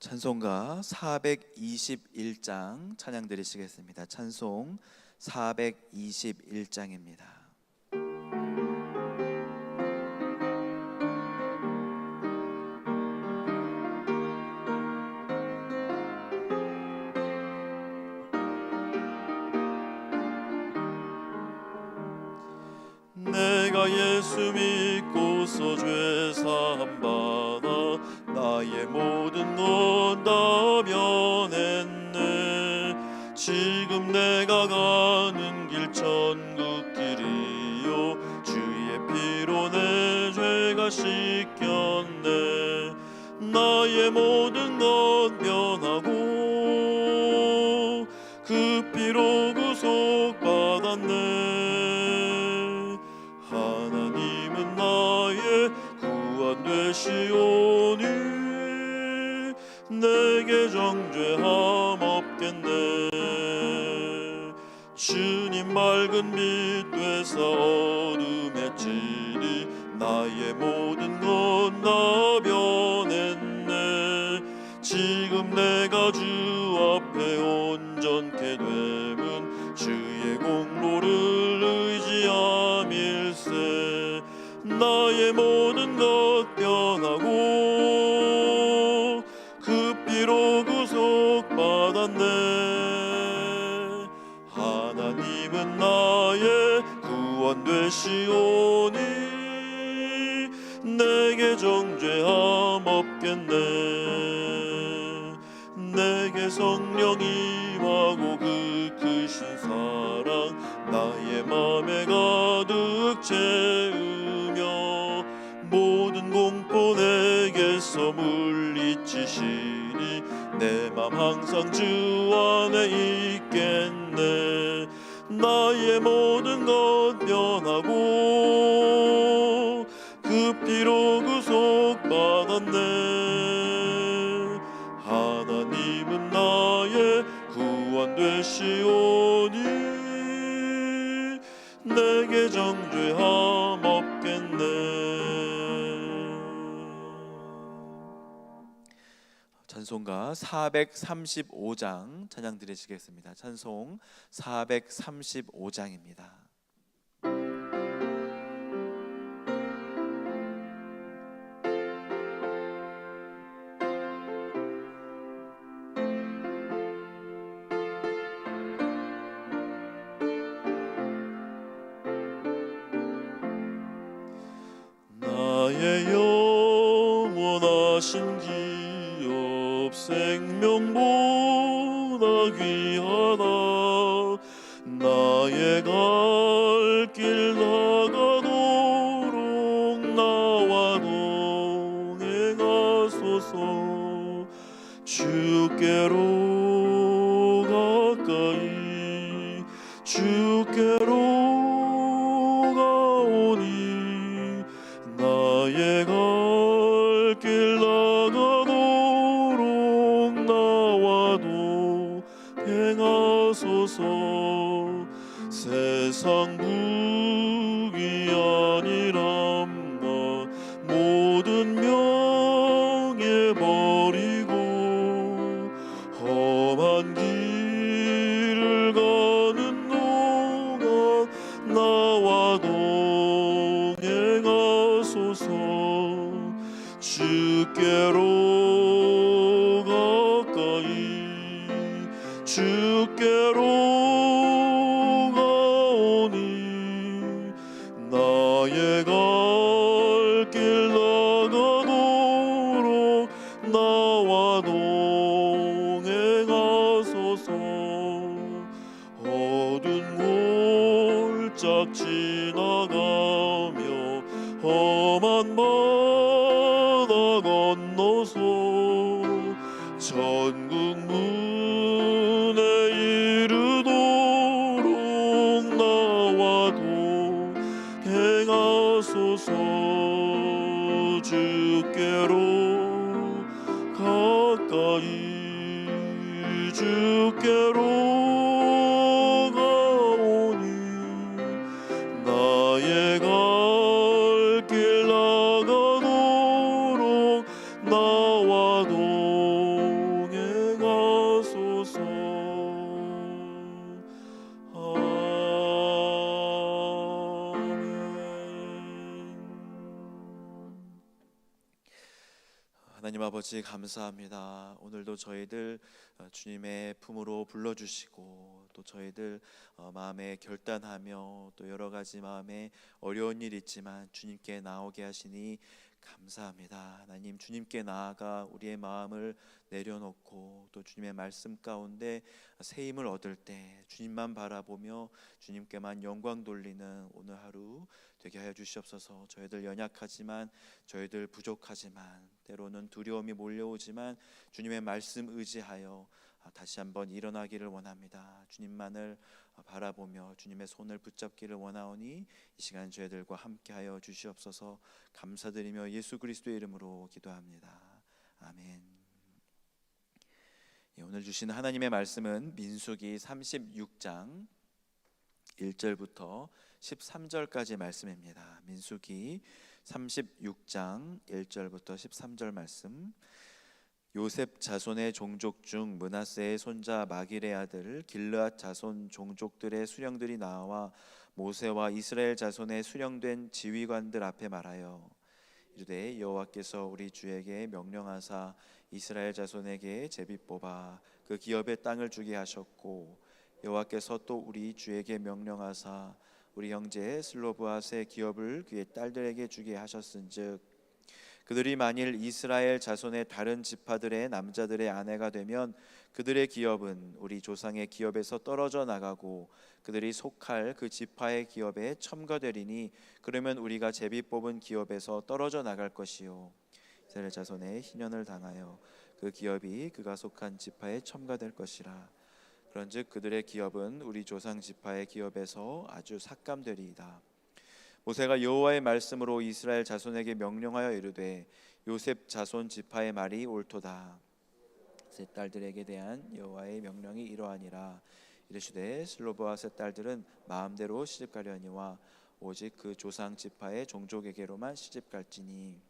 찬송가 421장 찬양 드리시겠습니다. 찬송 421장입니다. 내가 예수 믿고서 죄 사함 받아 나의 모든 것다 면했네 지금 내가 가는 길 천국 길이요. 주의 피로 내 죄가 씻겼네. 나의 모든 것 죄함 없겠네. 주님 맑은 빛 되사 어둠에 지니 나의 모든 것 나 변했네. 지금 내가 되시오니 내게 정죄함 없겠네. 내게 성령 임하고 그 크신 사랑 나의 맘에 가득 채우며 모든 공포 내게서 물리치시니 내 맘 항상 주 안에 있겠네. 나의 모든 것 찬송가 435장 찬양 드리시겠습니다. 찬송 435장입니다. 나의 갈길 하나님 아버지 감사합니다. 오늘도 저희들 어, 주님의 품으로 불러주시고 또 저희들 어, 마음에 결단하며 또 여러 가지 마음에 어려운 일 있지만 주님께 나오게 하시니 감사합니다. 하나님 주님께 나아가 우리의 마음을 내려놓고 또 주님의 말씀 가운데 새 힘을 얻을 때 주님만 바라보며 주님께만 영광 돌리는 오늘 하루 되게 하여 주시옵소서. 저희들 연약하지만 저희들 부족하지만 때로는 두려움이 몰려오지만 주님의 말씀 의지하여 아, 다시 한번 일어나기를 원합니다. 주님만을 아, 바라보며 주님의 손을 붙잡기를 원하오니 이 시간 저희들과 함께하여 주시옵소서. 감사드리며 예수 그리스도의 이름으로 기도합니다. 아멘. 예, 오늘 주신 하나님의 말씀은 민수기 36장 1절부터 13절까지 말씀입니다. 민수기 36장 1절부터 13절 말씀. 요셉 자손의 종족 중 문하세의 손자 마길의 아들 길르앗 자손 종족들의 수령들이 나와 모세와 이스라엘 자손의 수령된 지휘관들 앞에 말하여 이르되 여호와께서 우리 주에게 명령하사 이스라엘 자손에게 제비 뽑아 그 기업의 땅을 주게 하셨고 여호와께서 또 우리 주에게 명령하사 우리 형제 슬로브앗의 기업을 그의 딸들에게 주게 하셨은즉 그들이 만일 이스라엘 자손의 다른 지파들의 남자들의 아내가 되면 그들의 기업은 우리 조상의 기업에서 떨어져 나가고 그들이 속할 그 지파의 기업에 첨가되리니 그러면 우리가 제비 뽑은 기업에서 떨어져 나갈 것이요. 이스라엘 자손의 희년을 당하여 그 기업이 그가 속한 지파에 첨가될 것이라 그런즉 그들의 기업은 우리 조상 지파의 기업에서 아주 삭감되리이다. 모세가 여호와의 말씀으로 이스라엘 자손에게 명령하여 이르되 요셉 자손 지파의 말이 옳도다. 세 딸들에게 대한 여호와의 명령이 이러하니라. 이르시되 슬로브아세 딸들은 마음대로 시집가려니와 오직 그 조상 지파의 종족에게로만 시집갈지니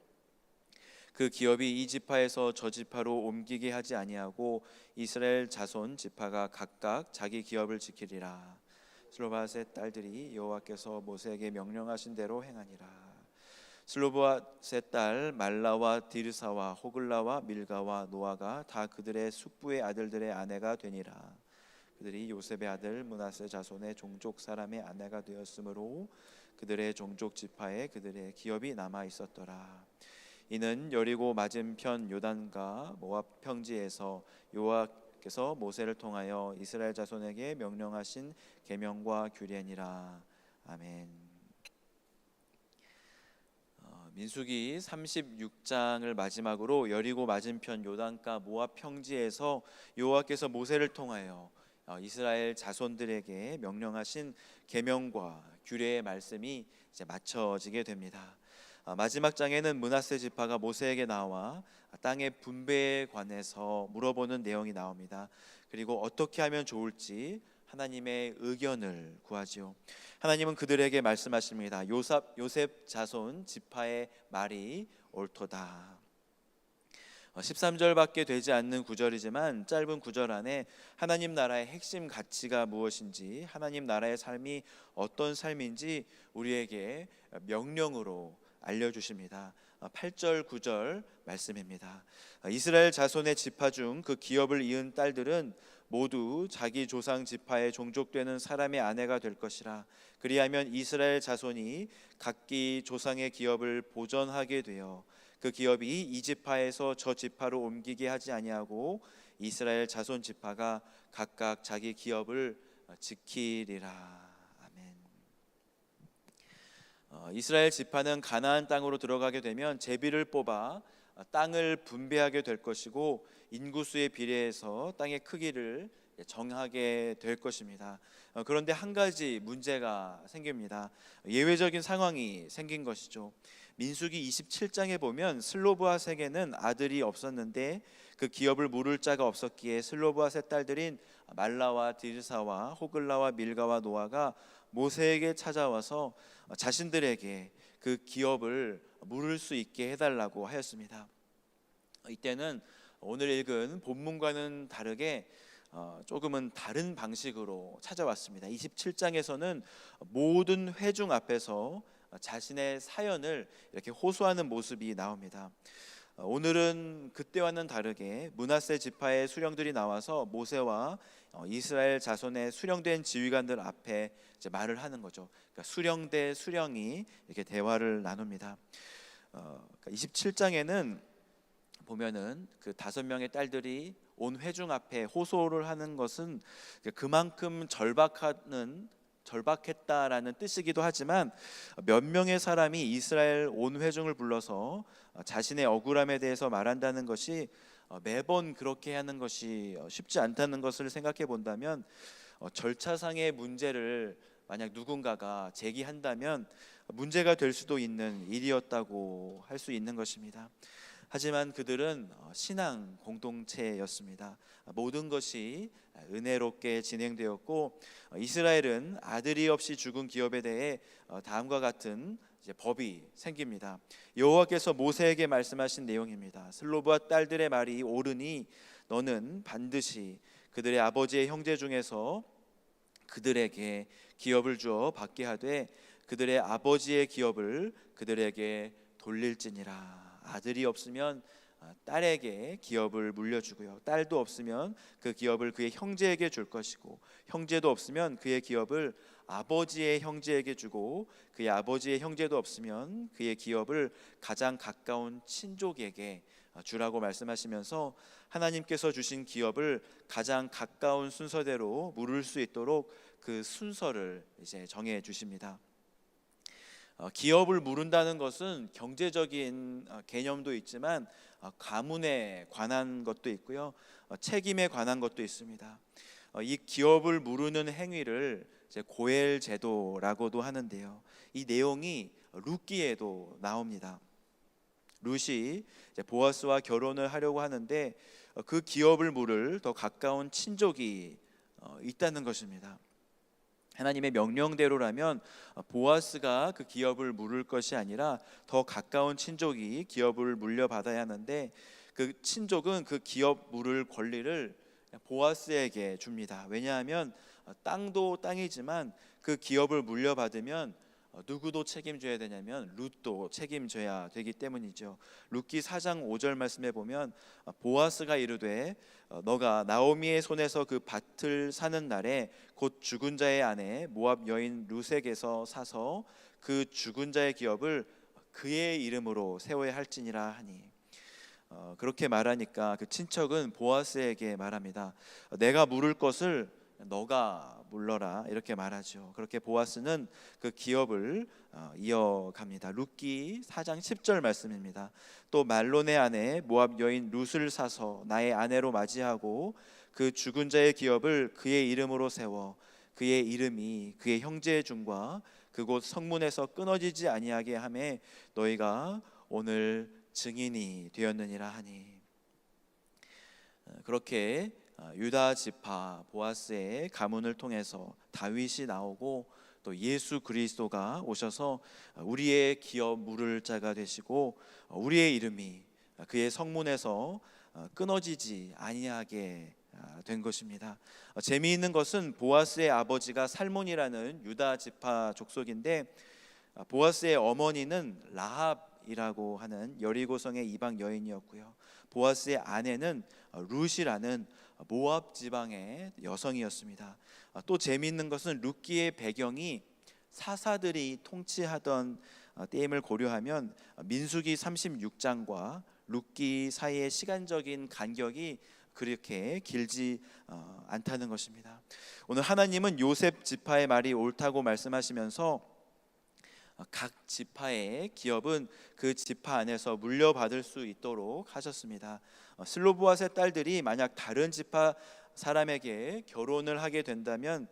그 기업이 이 지파에서 저 지파로 옮기게 하지 아니하고 이스라엘 자손 지파가 각각 자기 기업을 지키리라. 슬로바스의 딸들이 여호와께서 모세에게 명령하신 대로 행하니라. 슬로바스의 딸 말라와 디르사와 호글라와 밀가와 노아가 다 그들의 숙부의 아들들의 아내가 되니라. 그들이 요셉의 아들 문하세 자손의 종족 사람의 아내가 되었으므로 그들의 종족 지파에 그들의 기업이 남아 있었더라. 이는 여리고 맞은편 요단과 모압 평지에서 여호와께서 모세를 통하여 이스라엘 자손에게 명령하신 계명과 규례니라. 아멘. 어, 민수기 36장을 마지막으로 여리고 맞은편 요단가 모압 평지에서 여호와께서 모세를 통하여 어, 이스라엘 자손들에게 명령하신 계명과 규례의 말씀이 이제 맞춰지게 됩니다. 아, 마지막 장에는 문하세 지파가 모세에게 나와 땅의 분배에 관해서 물어보는 내용이 나옵니다. 그리고 어떻게 하면 좋을지 하나님의 의견을 구하지요. 하나님은 그들에게 말씀하십니다. 요셉 요셉 자손 지파의 말이 옳도다. 13절밖에 되지 않는 구절이지만 짧은 구절 안에 하나님 나라의 핵심 가치가 무엇인지 하나님 나라의 삶이 어떤 삶인지 우리에게 명령으로 알려주십니다. 8절 9절 말씀입니다. 이스라엘 자손의 지파 중 그 기업을 이은 딸들은 모두 자기 조상 지파에 종족되는 사람의 아내가 될 것이라. 그리하면 이스라엘 자손이 각기 조상의 기업을 보전하게 되어 그 기업이 이 지파에서 저 지파로 옮기게 하지 아니하고 이스라엘 자손 지파가 각각 자기 기업을 지키리라. 어, 이스라엘 지파는 가나안 땅으로 들어가게 되면 제비를 뽑아 땅을 분배하게 될 것이고 인구수에 비례해서 땅의 크기를 정하게 될 것입니다. 어, 그런데 한 가지 문제가 생깁니다. 예외적인 상황이 생긴 것이죠. 민수기 27장에 보면 슬로브앗에게는 아들이 없었는데 그 기업을 물을 자가 없었기에 슬로브앗의 딸들인 말라와 디르사와 호글라와 밀가와 노아가 모세에게 찾아와서 자신들에게 그 기업을 물을 수 있게 해달라고 하였습니다. 이때는 오늘 읽은 본문과는 다르게 어, 조금은 다른 방식으로 찾아왔습니다. 27장에서는 모든 회중 앞에서 자신의 사연을 이렇게 호소하는 모습이 나옵니다. 어, 오늘은 그때와는 다르게 문하세 지파의 수령들이 나와서 모세와 어, 이스라엘 자손의 수령된 지휘관들 앞에 말을 하는 거죠. 그러니까 수령 대 수령이 이렇게 대화를 나눕니다. 어, 27장에는 보면은 그 다섯 명의 딸들이 온 회중 앞에 호소를 하는 것은 그만큼 절박하는 절박했다라는 뜻이기도 하지만 몇 명의 사람이 이스라엘 온 회중을 불러서 자신의 억울함에 대해서 말한다는 것이 매번 그렇게 하는 것이 쉽지 않다는 것을 생각해 본다면 어, 절차상의 문제를 만약 누군가가 제기한다면 문제가 될 수도 있는 일이었다고 할 수 있는 것입니다. 하지만 그들은 어, 신앙 공동체였습니다. 모든 것이 은혜롭게 진행되었고 어, 이스라엘은 아들이 없이 죽은 기업에 대해 어, 다음과 같은 법이 생깁니다. 여호와께서 모세에게 말씀하신 내용입니다. 슬로브와 딸들의 말이 옳으니 너는 반드시 그들의 아버지의 형제 중에서 그들에게 기업을 주어 받게 하되 그들의 아버지의 기업을 그들에게 돌릴지니라. 아들이 없으면 아, 딸에게 기업을 물려주고요. 딸도 없으면 그 기업을 그의 형제에게 줄 것이고 형제도 없으면 그의 기업을 아버지의 형제에게 주고 그의 아버지의 형제도 없으면 그의 기업을 가장 가까운 친족에게 아, 주라고 말씀하시면서 하나님께서 주신 기업을 가장 가까운 순서대로 물을 수 있도록 그 순서를 이제 정해 주십니다. 어, 기업을 물은다는 것은 경제적인 어, 개념도 있지만 어, 가문에 관한 것도 있고요, 어, 책임에 관한 것도 있습니다. 어, 이 기업을 물으는 행위를 고엘 제도라고도 하는데요. 이 내용이 룻기에도 나옵니다. 룻이 보아스와 결혼을 하려고 하는데 어, 그 기업을 물을 더 가까운 친족이 어, 있다는 것입니다. 하나님의 명령대로라면 어, 보아스가 그 기업을 물을 것이 아니라 더 가까운 친족이 기업을 물려받아야 하는데 그 친족은 그 기업 물을 권리를 보아스에게 줍니다. 왜냐하면 어, 땅도 땅이지만 그 기업을 물려받으면 어, 누구도 책임져야 되냐면 룻도 책임져야 되기 때문이죠. 룻기 4장 5절 말씀에 보면 어, 보아스가 이르되 어, 너가 나오미의 손에서 그 밭을 사는 날에 곧 죽은 자의 아내 모압 여인 룻에게서 사서 그 죽은 자의 기업을 그의 이름으로 세워야 할지니라 하니 어, 그렇게 말하니까 그 친척은 보아스에게 말합니다. 어, 내가 물을 것을 너가 물러라 이렇게 말하죠. 그렇게 보아스는 그 기업을 어, 이어갑니다. 룻기 4장 10절 말씀입니다. 또 말론의 아내 모압 여인 룻을 사서 나의 아내로 맞이하고 그 죽은 자의 기업을 그의 이름으로 세워 그의 이름이 그의 형제의 중과 그곳 성문에서 끊어지지 아니하게 함에 너희가 오늘 증인이 되었느니라 하니 어, 그렇게 어, 유다 지파 보아스의 가문을 통해서 다윗이 나오고 또 예수 그리스도가 오셔서 우리의 기업 물을 자가 되시고 어, 우리의 이름이 그의 성문에서 어, 끊어지지 아니하게 아, 된 것입니다. 어, 재미있는 것은 보아스의 아버지가 살몬이라는 유다 지파 족속인데 아, 보아스의 어머니는 라합이라고 하는 여리고성의 이방 여인이었고요. 보아스의 아내는 어, 룻이라는 모압 지방의 여성이었습니다. 아, 또 재미있는 것은 룻기의 배경이 사사들이 통치하던 어, 때임을 고려하면 민수기 36장과 룻기 사이의 시간적인 간격이 그렇게 길지 어, 않다는 것입니다. 오늘 하나님은 요셉 지파의 말이 옳다고 말씀하시면서 어, 각 지파의 기업은 그 지파 안에서 물려받을 수 있도록 하셨습니다. 어, 슬로브앗의 딸들이 만약 다른 지파 사람에게 결혼을 하게 된다면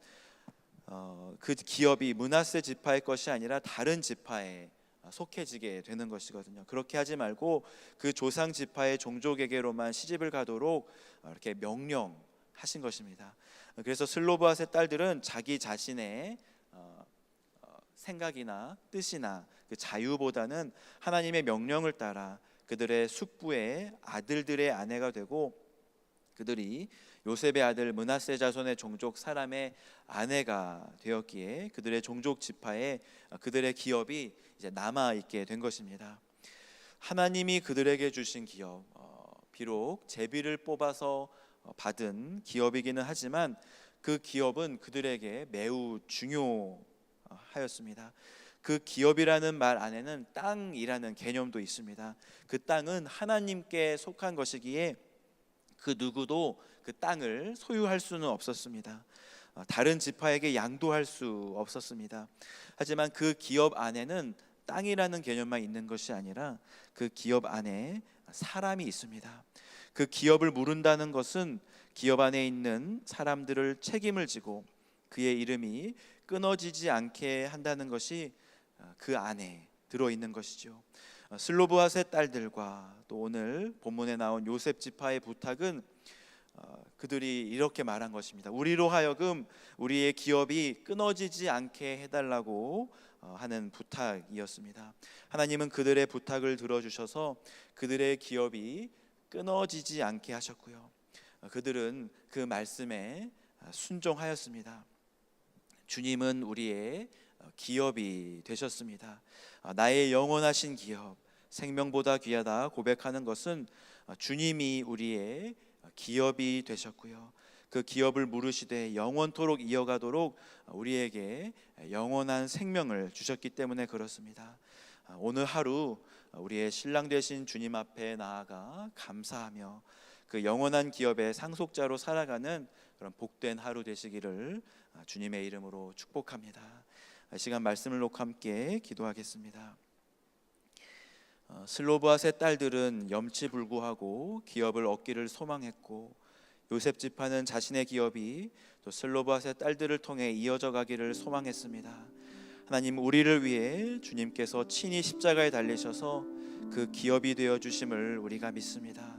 어, 그 기업이 문하세 지파의 것이 아니라 다른 지파의 속해지게 되는 것이거든요. 그렇게 하지 말고 그 조상 지파의 종족에게로만 시집을 가도록 어, 이렇게 명령하신 것입니다. 그래서 슬로브앗의 딸들은 자기 자신의 어, 어, 생각이나 뜻이나 그 자유보다는 하나님의 명령을 따라 그들의 숙부의 아들들의 아내가 되고 그들이 요셉의 아들 문하세 자손의 종족 사람의 아내가 되었기에 그들의 종족 지파에 그들의 기업이 이제 남아 있게 된 것입니다. 하나님이 그들에게 주신 기업, 어, 비록 제비를 뽑아서 어, 받은 기업이기는 하지만 그 기업은 그들에게 매우 중요하였습니다. 그 기업이라는 말 안에는 땅이라는 개념도 있습니다. 그 땅은 하나님께 속한 것이기에 그 누구도 그 땅을 소유할 수는 없었습니다. 어, 다른 지파에게 양도할 수 없었습니다. 하지만 그 기업 안에는 땅이라는 개념만 있는 것이 아니라 그 기업 안에 사람이 있습니다. 그 기업을 물은다는 것은 기업 안에 있는 사람들을 책임을 지고 그의 이름이 끊어지지 않게 한다는 것이 어, 그 안에 들어 있는 것이죠. 어, 슬로브앗의 딸들과 또 오늘 본문에 나온 요셉 지파의 부탁은 어, 그들이 이렇게 말한 것입니다. 우리로 하여금 우리의 기업이 끊어지지 않게 해달라고 어, 하는 부탁이었습니다. 하나님은 그들의 부탁을 들어주셔서 그들의 기업이 끊어지지 않게 하셨고요. 어, 그들은 그 말씀에 어, 순종하였습니다. 주님은 우리의 어, 기업이 되셨습니다. 어, 나의 영원하신 기업, 생명보다 귀하다 고백하는 것은 어, 주님이 우리의 기업이 되셨고요. 그 기업을 물으시되 영원토록 이어가도록 우리에게 영원한 생명을 주셨기 때문에 그렇습니다. 아, 오늘 하루 우리의 신랑 되신 주님 앞에 나아가 감사하며 그 영원한 기업의 상속자로 살아가는 그런 복된 하루 되시기를 아, 주님의 이름으로 축복합니다. 이 시간 말씀을 놓고 함께 기도하겠습니다. 어, 슬로브앗의 딸들은 염치불구하고 기업을 얻기를 소망했고 요셉 지파는 자신의 기업이 또 슬로브앗의 딸들을 통해 이어져 가기를 소망했습니다. 하나님 우리를 위해 주님께서 친히 십자가에 달리셔서 그 기업이 되어 주심을 우리가 믿습니다.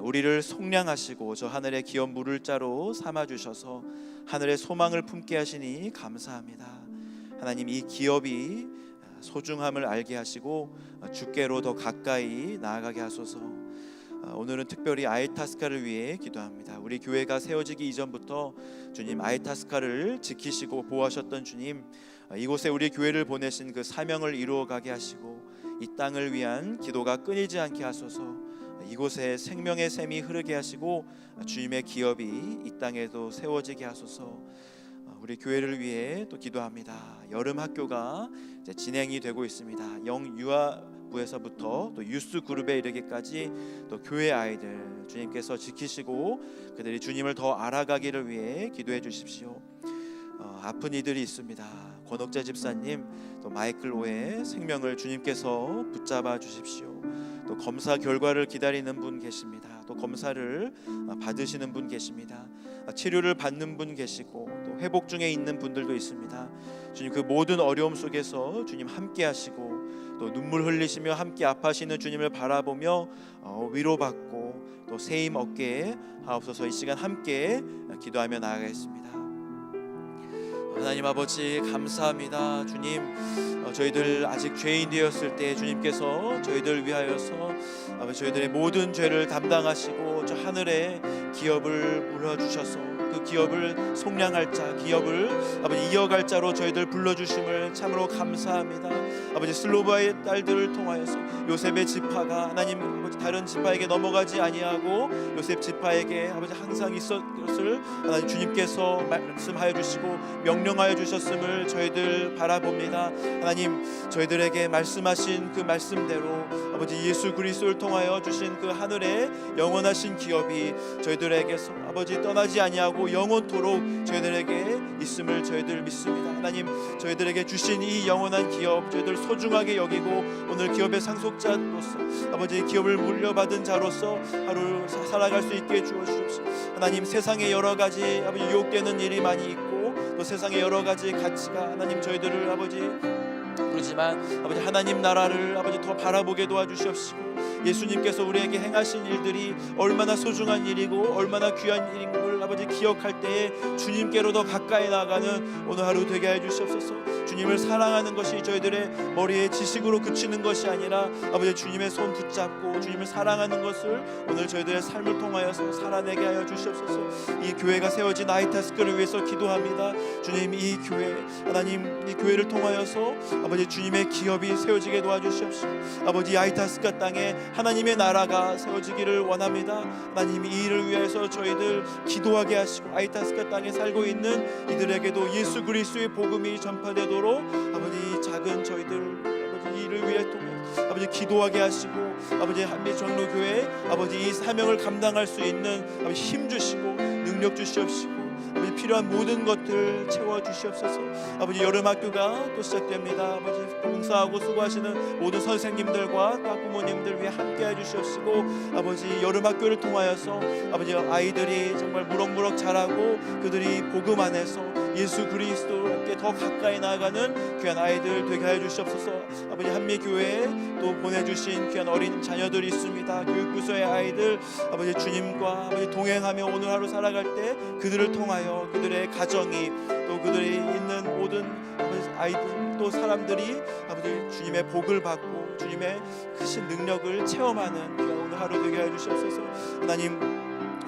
우리를 속량하시고 저 하늘의 기업 물을 자로 삼아 주셔서 하늘의 소망을 품게 하시니 감사합니다. 하나님 이 기업이 소중함을 알게 하시고 주께로 더 가까이 나아가게 하소서. 아, 오늘은 특별히 아이타스카를 위해 기도합니다. 우리 교회가 세워지기 이전부터 주님 아이타스카를 지키시고 보호하셨던 주님 아, 이곳에 우리 교회를 보내신 그 사명을 이루어 가게 하시고 이 땅을 위한 기도가 끊이지 않게 하소서. 아, 이곳에 생명의 샘이 흐르게 하시고 주님의 기업이 이 땅에도 세워지게 하소서. 우리 교회를 위해 또 기도합니다. 여름 학교가 진행이 되고 있습니다. 영유아부에서부터 또 유스 그룹에 이르기까지 또 교회 아이들 주님께서 지키시고 그들이 주님을 더 알아가기를 위해 기도해 주십시오. 어, 아픈 이들이 있습니다. 권옥재 집사님 또 마이클 오의 생명을 주님께서 붙잡아 주십시오. 또 검사 결과를 기다리는 분 계십니다. 또 검사를 받으시는 분 계십니다. 치료를 받는 분 계시고 또 회복 중에 있는 분들도 있습니다. 주님 그 모든 어려움 속에서 주님 함께 하시고 또 눈물 흘리시며 함께 아파하시는 주님을 바라보며 어, 위로받고 또 세임 얻게 하옵소서 이 시간 함께 기도하며 나아가겠습니다. 하나님 아버지 감사합니다 주님 어, 저희들 아직 죄인 되었을 때 주님께서 저희들 위하여서 아버지 저희들의 모든 죄를 담당하시고 저 하늘의 기업을 물어주셔서 그 기업을 속량할 자 기업을 아버지 이어갈 자로 저희들 불러주심을 참으로 감사합니다. 아버지 슬로바의 딸들을 통하여서 요셉의 지파가 하나님 아버지 다른 지파에게 넘어가지 아니하고 요셉 지파에게 아버지 항상 있었을 하나님 주님께서 말씀하여 주시고 명령하여 주셨음을 저희들 바라봅니다. 하나님 저희들에게 말씀하신 그 말씀대로 아버지 예수 그리스도를 통하여 주신 그 하늘의 영원하신 기업이 저희들에게서 아버지 떠나지 아니하고 영원토록 저희들에게 있음을 저희들 믿습니다. 하나님 저희들에게 주신 이 영원한 기업 저희들 소중하게 여기고 오늘 기업의 상속자로서 아버지 기업을 물려받은 자로서 하루 살아갈 수 있게 주어 주십시오. 하나님 세상에 여러 가지 아버지 유혹되는 일이 많이 있고 또 세상에 여러 가지 가치가 하나님 저희들을 아버지 모르지만 아버지 하나님 나라를 아버지 더 바라보게 도와주시옵시고 예수님께서 우리에게 행하신 일들이 얼마나 소중한 일이고 얼마나 귀한 일인 걸 아버지 기억할 때에 주님께로 더 가까이 나가는 오늘 하루 되게 해 주시옵소서. 주님을 사랑하는 것이 저희들의 머리에 지식으로 그치는 것이 아니라 아버지 주님의 손 붙잡고 주님을 사랑하는 것을 오늘 저희들의 삶을 통하여서 살아내게 하여 주시옵소서. 이 교회가 세워진 아이타스크를 위해서 기도합니다. 주님 이 교회 하나님 이 교회를 통하여서 아버지 주님의 기업이 세워지게 도와주시옵시고 아버지 이 아이타스카 땅에 하나님의 나라가 세워지기를 원합니다. 하나님 이 일을 위해서 저희들 기도하게 하시고 아이타스카 땅에 살고 있는 이들에게도 예수 그리스도의 복음이 전파되도록 아버지 작은 저희들 아버지 이 일을 위해 통해 아버지 기도하게 하시고 아버지 한미 전로교회 아버지 이 사명을 감당할 수 있는 아버지 힘 주시고 능력 주시옵시고 아버지 필요한 모든 것들 채워 주시옵소서. 아버지 여름 학교가 또 시작됩니다. 아버지 봉사하고 수고하시는 모든 선생님들과 또 학부모님들 위해 함께 해 주시옵시고 아버지 여름 학교를 통하여서 아버지 아이들이 정말 무럭무럭 자라고 그들이 복음 안에서 예수 그리스도께 더 가까이 나아가는 귀한 아이들 되게 하여 주시옵소서. 아버지 한미 교회에 또 보내주신 귀한 어린 자녀들이 있습니다. 교육부서의 아이들 아버지 주님과 아버지 동행하며 오늘 하루 살아갈 때 그들을 통하여 그들의 가정이 또 그들이 있는 모든 아이들 또 사람들이 아버지 주님의 복을 받고 주님의 크신 능력을 체험하는 귀한 오늘 하루 되게 해 주시옵소서. 하나님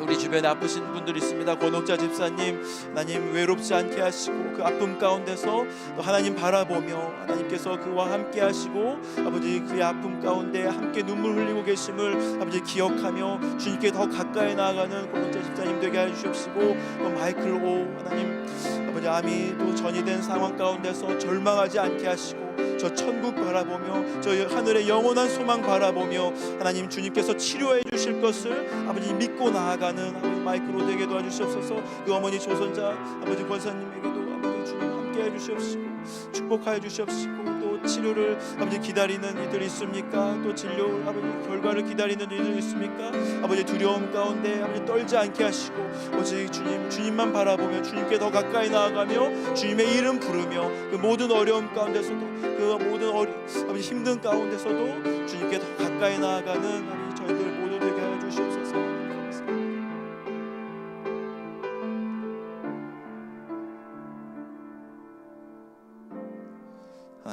우리 주변에 아프신 분들이 있습니다. 권옥자 집사님, 하나님 외롭지 않게 하시고 그 아픔 가운데서 또 하나님 바라보며 하나님께서 그와 함께 하시고 아버지 그의 아픔 가운데 함께 눈물 흘리고 계심을 아버지 기억하며 주님께 더 가까이 나아가는 권옥자 집사님 되게 해 주시옵시고 또 마이클 오 하나님 아버지 암이 또 전이된 상황 가운데서 절망하지 않게 하시고 저 천국 바라보며 저 하늘의 영원한 소망 바라보며 하나님 주님께서 치료해 주실 것을 아버지 믿고 나아가는 아버지 마이크로 되게 도와주시옵소서. 그 어머니 조선자 아버지 권사님에게도 아버지 주님 함께 해 주시옵시고 축복하여 주시옵시고 또 치료를 아버지 기다리는 이들이 있습니까 또 진료 아버지 결과를 기다리는 이들이 있습니까 아버지 두려움 가운데 아버지 떨지 않게 하시고 오직 주님 주님만 바라보며 주님께 더 가까이 나아가며 주님의 이름 부르며 그 모든 어려움 가운데서도 그 모든 어리, 아버지 힘든 가운데서도 주님께 더 가까이 나아가는 아버지 저희들 모두 되게 하여 주시옵소서.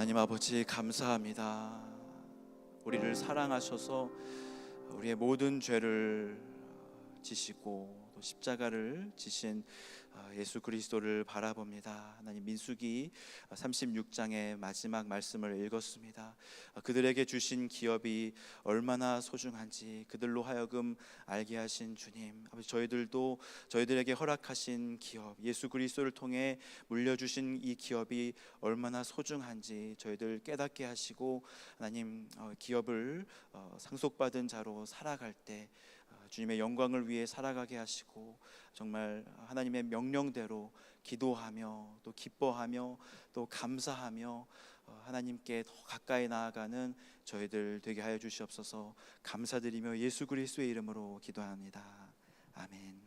하나님 아버지 감사합니다. 우리를 사랑하셔서 우리의 모든 죄를 지시고 또 십자가를 지신 아, 예수 그리스도를 바라봅니다. 하나님 민수기 36장의 마지막 말씀을 읽었습니다. 아, 그들에게 주신 기업이 얼마나 소중한지 그들로 하여금 알게 하신 주님. 아버지 저희들도 저희들에게 허락하신 기업 예수 그리스도를 통해 물려주신 이 기업이 얼마나 소중한지 저희들 깨닫게 하시고 하나님 어, 기업을 어, 상속받은 자로 살아갈 때 어, 주님의 영광을 위해 살아가게 하시고 정말 하나님의 명령대로 기도하며 또 기뻐하며 또 감사하며 어, 하나님께 더 가까이 나아가는 저희들 되게 하여 주시옵소서 감사드리며 예수 그리스도의 이름으로 기도합니다. 아멘.